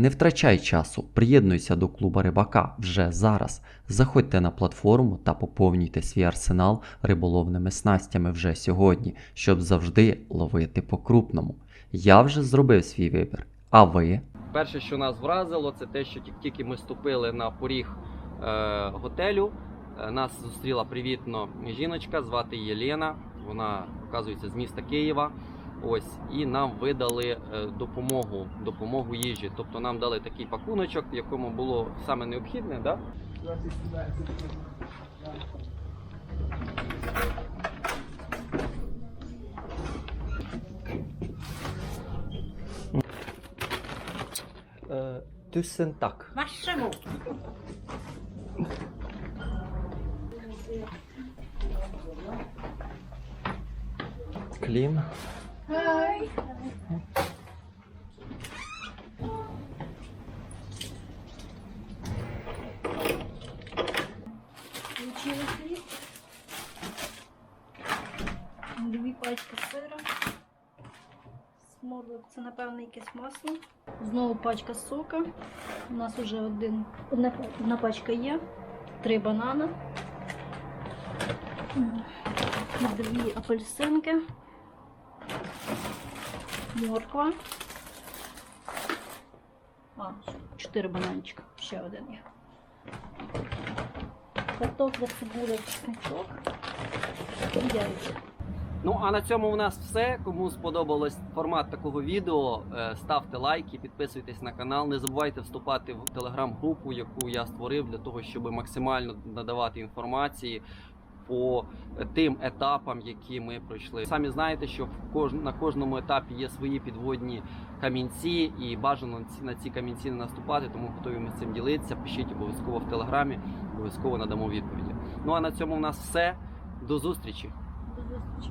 Не втрачай часу, приєднуйся до клуба рибака вже зараз. Заходьте на платформу та поповнюйте свій арсенал риболовними снастями вже сьогодні, щоб завжди ловити по крупному. Я вже зробив свій вибір. А ви? Перше, що нас вразило, це те, що тільки- тільки ми ступили на поріг е, готелю. е, Нас зустріла привітно жіночка, звати Єлена. Вона оказується з міста Києва. Ось і нам видали е, допомогу, допомогу їжі. Тобто нам дали такий пакуночок, в якому було саме необхідне, да? Е, Tusen так. Клім. Получили хліб. Дві пачки сира. Сморлик, це напевно якесь масло. Знову пачка сока. У нас вже один, одна, одна пачка є. Три банана. Дві апельсинки. Морква. А, чотири бананчика. Ще один є. Картопля, цибуля, чесночок і яйця. Ну а на цьому у нас все. Кому сподобалось формат такого відео, е, ставте лайки, підписуйтесь на канал. Не забувайте вступати в телеграм-групу, яку я створив для того, щоб максимально надавати інформації по тим етапам, які ми пройшли. Самі знаєте, що в на кожному етапі є свої підводні камінці, і бажано на ці- камінці не наступати, тому готові ми з цим ділитися. Пишіть обов'язково в телеграмі, обов'язково надамо відповіді. Ну а на цьому у нас все. До зустрічі! До зустрічі.